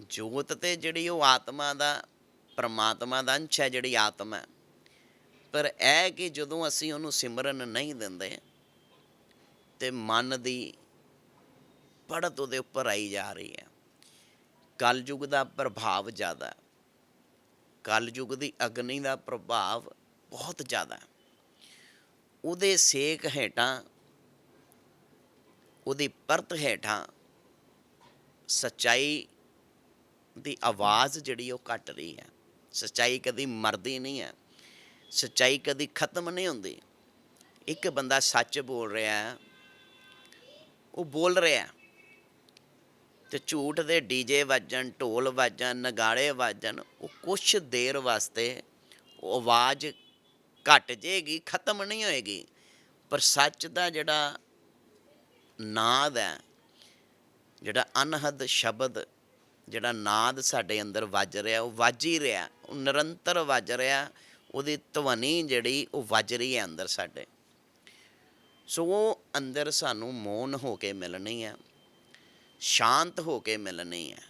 ਜੋਤ ਤੇ ਜਿਹੜੀ ਉਹ ਆਤਮਾ ਦਾ, ਪਰਮਾਤਮਾ ਦਾ ਅੰਸ਼ ਹੈ ਜਿਹੜੀ ਆਤਮਾ ਪਰ ਇਹ ਕਿ ਜਦੋਂ ਅਸੀਂ ਉਹਨੂੰ ਸਿਮਰਨ ਨਹੀਂ ਦਿੰਦੇ ਤੇ ਮਨ ਦੀ ਪੜਤ ਉਹਦੇ ਉੱਪਰ ਆਈ ਜਾ ਰਹੀ ਹੈ। ਕਲਯੁਗ ਦਾ ਪ੍ਰਭਾਵ ਜ਼ਿਆਦਾ ਹੈ। ਕਲਯੁਗ ਦੀ ਅਗਨੀ ਦਾ ਪ੍ਰਭਾਵ ਬਹੁਤ ਜ਼ਿਆਦਾ ਹੈ। ਉਹਦੇ ਸੇਕ ਹੇਠਾਂ, ਉਹਦੀ ਪਰਤ ਹੇਠਾਂ ਸਚਾਈ ਦੀ ਆਵਾਜ਼ ਜਿਹੜੀ ਉਹ ਘਟ ਰਹੀ ਹੈ। ਸੱਚਾਈ ਕਦੀ ਮਰਦੀ ਨਹੀਂ ਹੈ। ਸੱਚਾਈ ਕਦੀ ਖਤਮ ਨਹੀਂ ਹੁੰਦੀ। ਇੱਕ ਬੰਦਾ ਸੱਚ ਬੋਲ ਰਿਹਾ ਹੈ। ਉਹ ਬੋਲ ਰਿਹਾ ਹੈ। ਤੇ ਝੂਠ ਦੇ ਡੀਜੇ ਵੱਜਣ, ਢੋਲ ਵੱਜਣ, ਨਗਾੜੇ ਵੱਜਣ, ਉਹ ਕੁਛ ਦੇਰ ਵਾਸਤੇ ਉਹ ਆਵਾਜ਼ ਘਟ ਜੇਗੀ, ਖਤਮ ਨਹੀਂ ਹੋਏਗੀ। ਪਰ ਸੱਚ ਦਾ ਜਿਹੜਾ ਨਾਦ ਹੈ, ਜਿਹੜਾ ਅਨਹਦ ਸ਼ਬਦ ਜਿਹੜਾ ਨਾਦ ਸਾਡੇ ਅੰਦਰ ਵੱਜ ਰਿਹਾ, ਉਹ ਵੱਜ ਹੀ ਰਿਹਾ। ਉਹ ਨਿਰੰਤਰ ਵੱਜ ਰਿਹਾ। ਉਹਦੀ ਧਵਨੀ ਜਿਹੜੀ, ਉਹ ਵੱਜ ਰਹੀ ਹੈ ਅੰਦਰ ਸਾਡੇ। ਸੋ ਉਹ ਅੰਦਰ ਸਾਨੂੰ ਮੌਨ ਹੋ ਕੇ ਮਿਲਣੀ ਹੈ, ਸ਼ਾਂਤ ਹੋ ਕੇ ਮਿਲਣੀ ਹੈ।